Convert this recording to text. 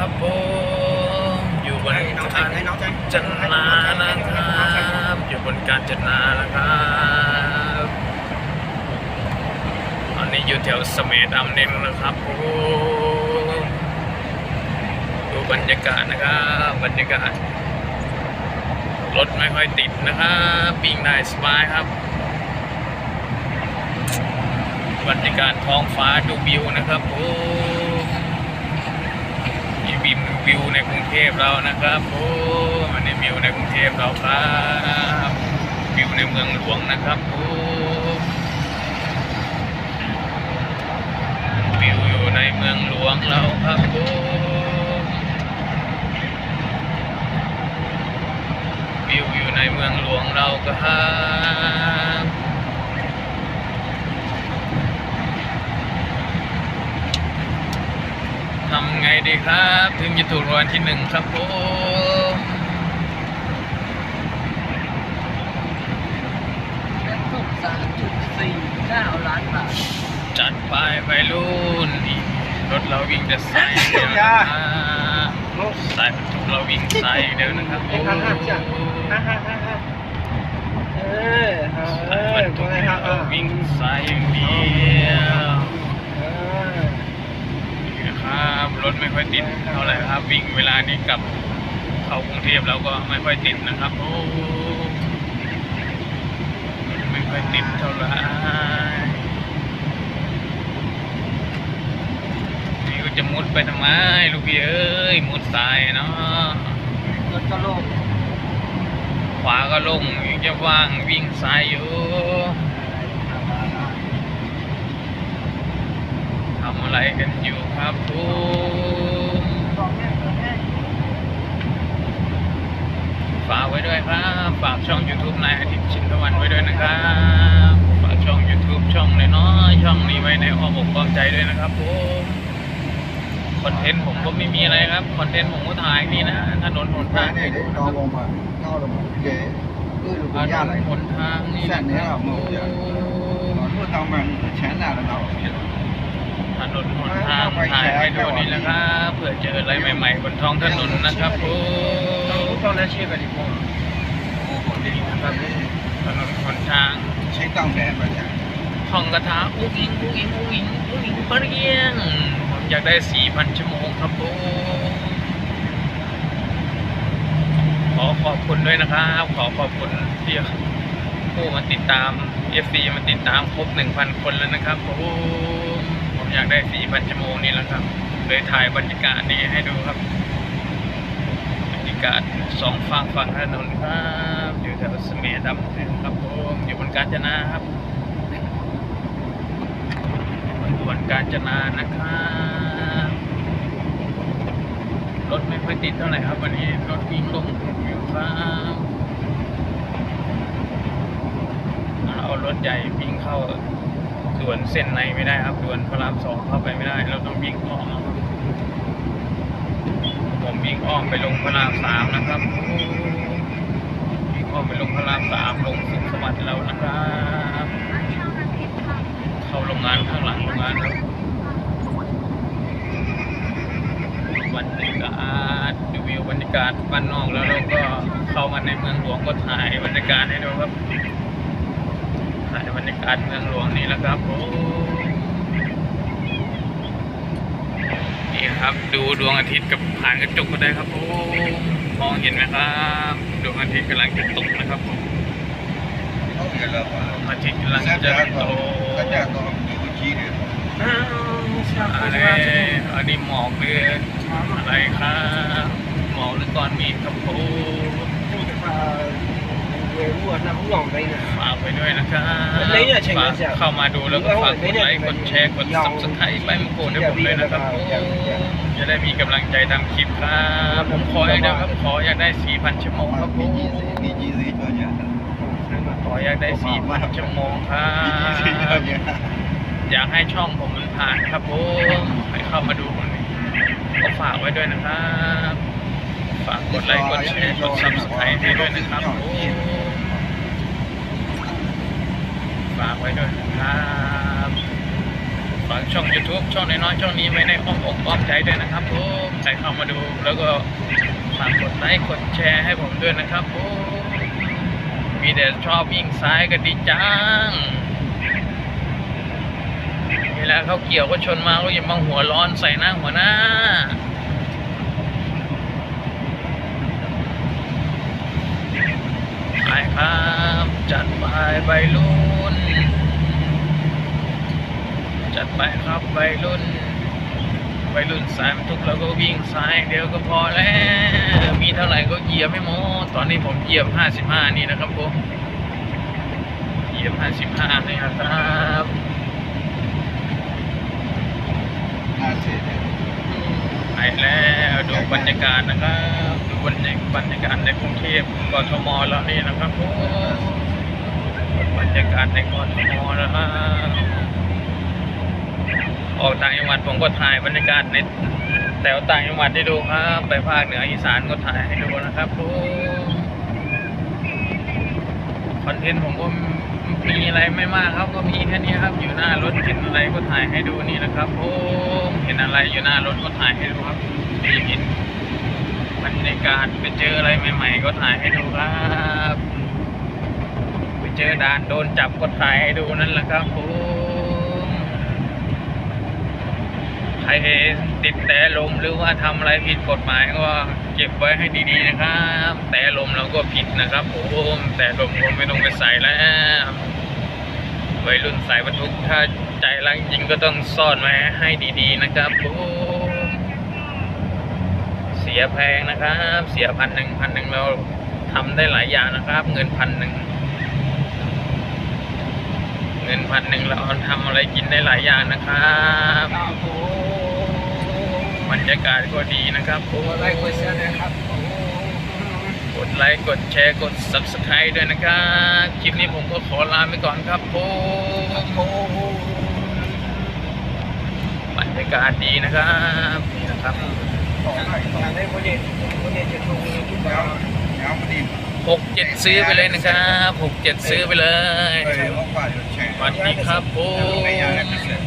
นะครับผมอยู่บนให้น้องใจให้น้องใจจันนานะครับอยู่บนการจันนานะครับตอนนี้อยู่แถวสเมดอัมเนมนะครับผมดูบรรยากาศนะครับบรรยากาศรถไม่ค่อยติดนะครับวิ่งได้สบายครับบรรยากาศท้องฟ้าดูวิวนะครับโอ้มีวิววิวในกรุง เทพเรานะครับโอ้อันนี้วิวในกรุงเทพเราครับวิวในเมืองหลวงนะครับโอ้วิวอยู่ในเมืองหลวงเราครับโอ้วิวอยู่ในเมืองหลวงเราครับ ทำไง ดีครับถึงจะถูกรางวัลที่หนึ่งครับผมเป็นทุกสามจุดสี่เก้าล้านบาทจัดไปไปรุ่นนี่รถเราวิ่งแต่สายเดียวนะครับสายบรรทุกเราวิ่งสายอย่างเดียวนะครับโอ้ฮ่าฮ่าฮ่าฮ่าเออเอสายบอรรทุกว่าไงครับเราวิ่งสายอย่างเดียว เออ นี่นะครับร ถไม่ค่อยติดเท่าไหร่ครับ วิ่งเวลานี้กลับเข้ากรุงเทพเราก็ไม่ค่อยติดนะครับโอ้ไม่ค่อยติดเท่าไหร่นี่ก็จะมุดไปทำไมลูกพี่เอ้ยมุดสายเนาะรถก็โล่งขวาก็ลงยังจะว่างวิ่งซ้ายอยู่ทำ อะไรกันอยู่ครับทุกบอกแม่บอกแม่ฝากไว้ด้วยครับ ฝากช่อง YouTube นายอาทิตย์ชินตะวันไว้ด้วยนะครับ ฝากช่อง YouTube ช่องน้อยๆช่องนี้ไว้ในอ้อมอกอ้อมใจด้วยนะครับผมคอนเทนต์ผมก็ไม่มีอะไรครับ คอนเทนต์ผมก็ถ่ายนี่นะถนนหนทาง này để to bông mà to là một ghế tôi được ถ cũng น ra น lại หนทางนี่นะ Sẵn ค thế รับ là một giờ nó nuôi tao mà chén nào là nào ถนนหนทางถ่ายให้ดูนี่แหละครับเผื่อเจออะไรใหม่ๆบนท้องถนนนะครับผมต้องแล้เชื่อกันดีกว่าครับถนนหนทาง chế tao đẻ mà chả ท่องกระถาอุ้งอิงอุ้งอิงอุ้งอิงอุ้งอิงปะเรียงผมอยากได้สี่พันชั่วโมงครับผมขอขอบคุณด้วยนะครับ ขอขอบคุณที่ผู้มาติดตาม FC มาติดตามครบหนึ่งพันคนแล้วนะครับผมผม อยากได้สี่พันชั่วโมงนี่แหละครับ เลยถ่ายบรรยากาศนี้ให้ดูครับ บรรยากาศสองฝั่งฝั่งถนนครับ อยู่แถวสเมดำครับผมอยู่บนกาญจนาครับบนกาญจนานะครับรถไม่ค่อยติดเท่าไหร่ครับ วันนี้รถวิ่งลงอยู่ครับเอารถใหญ่วิ่งเข้า ด่วนเส้นในไม่ได้ครับด่วนพระรามสองเข้าไปไม่ได้ เราต้องวิ่งอ้อมผมวิ่งอ้อมไปลงพระรามสามนะครับวิ่งอ้อมไปลงพระรามสามลงสุขสวัสดิ์แล้วนะครับเข้าโรงงานข้างหลังโรงงานครับบรรยากาศดูวิวบรรยากาศบ้านนอกแล้วเราก็เข้ามาในเมืองหลวงก็ถ่ายบรรยากาศให้ดูครับ ถ่ายบรรยากาศเมืองหลวงนี่แหละครับโอ้นี่ครับ ดูดวงอาทิตย์กับผ่านกระจกก็ได้ครับโอ้มองเห็นไหมครับดวงอาทิตย์กำลังจะตกนะครับผม có nghĩa là ดวงอาทิตย์กำลัง sắp จะ ra ต có ก sắp ra có nhiều vị trí để อ้าวชาอะไรชาชาอันนี้หมอกหรืออะไรครับหมอกหรือก้อนเมีครับผม เวรัวน้ำหลงไปนะ ฝากไปด้วยนะครับมันเลยเนี่ยเชิงฝากเนี่ยเข้ามาดูแล้วก็ฝากกดไลค์กดแชร์กด subscribe ไปมันโกดให้ผมด้วยนะครับผมจะได้มีกำลังใจทำคลิปครับผมขอให้ได้ครับขออยากได้4,000ชั่วโมง có ครับผ vị ม trí gì vị trí gì cho nhá ขออยากได้4,000ชั่วโมงครั vị trí gì cho บ nhá อยากให้ช่องผมมันผ่านครับผมให้เข้ามาดูผมหน่อยก็ฝากไว้ด้วยนะครับ ฝากกดไลค์กดแชร์กด subscribe ให้ด้วยนะครับผม ฝากไว้ด้วยนะครับฝากช่อง YouTube ช่องน้อยๆช่องนี้ไว้ในอ้อมอกอ้อมใจด้วยนะครับผมใครเข้ามาดูแล้วก็ฝากกดไลค์กดแชร์ให้ผมด้วยนะครับผมมีแต่ชอบวิ่งซ้ายกันดีจังเวลาเขาเกี่ยวก็ชนมาก็อย่ามาหัวร้อนใส่หน้าหัวหน้าไปครับ จัดไปใบรุ่น ไปครับใบรุ่นใบรุ่นสายทุกแล้วก็วิ่งซ้ายเดียวก็พอแล้ว มีเท่าไหร่ก็เหยียบไม่หมดตอนนี้ผมเหยียบ 55 นี่นะครับผมเหยียบ 55นี่นะครับไปแล้วดูบรรยากาศนะครับดูบรรยากบรรยากาศในกรุงเทพกทมแล้วนี่นะครับผมบรรยากาศในกทมนะครับ ออกต่างจังหวัดผมก็ถ่ายบรรยากาศในแถวต่างจังหวัดให้ดูครับ ไปภาคเหนืออีสานก็ถ่ายให้ดูนะครับผมคอนเทนต์ผมก็มีอะไรไม่มากครับก็มีแค่นี้ครับ อยู่หน้ารถเห็นอะไรก็ถ่ายให้ดูนี่นะครับผมเห็นอะไรอยู่หน้ารถก็ถ่ายให้ดูครับมีเห็นบรรยากาศไปเจออะไรใหม่ ๆ ก็ถ่ายให้ดูครับ ไปเจอด่านโดนจับก็ถ่ายให้ดูนั่นแหละครับผม ใครติดแต่ลมหรือว่าทำอะไรผิดกฎหมายก็เก็บไว้ให้ดีๆนะครับ แต่ลมเราก็ผิดนะครับผมแต่ลมผมไม่ต้องไปใส่แล้ววัยรุ่นสายบรรทุกถ้าใจรักจริงก็ต้องซ่อนไว้ให้ดีๆนะครับผมเสียแพงนะครับ เสียพันหนึ่งพันหนึ่งเราทำได้หลายอย่างนะครับ เงินพันหนึ่งเงินพันหนึ่งเราทำอะไรกินได้หลายอย่างนะครับ บผมบรรยากาศก็ดีนะครับผมกดไลค์กดแชร์นะครับผมกดไลค์กดแชร์กด subscribe ด้วยนะครับคลิปนี้ผมก็ขอลาไปก่อนครับผมโอ้โหบรรยากาศดีนะครับนี่นะครับอยากได้โปรเจกต์โปรเจกต์จะลงทุกแล้แล้ววแล้วมันดีหกเจ็ดซื้อไปเลยนะครับหกเจ็ดซื้อไปเลยเออว่าว่าจะแชร์สวัสดีครับผม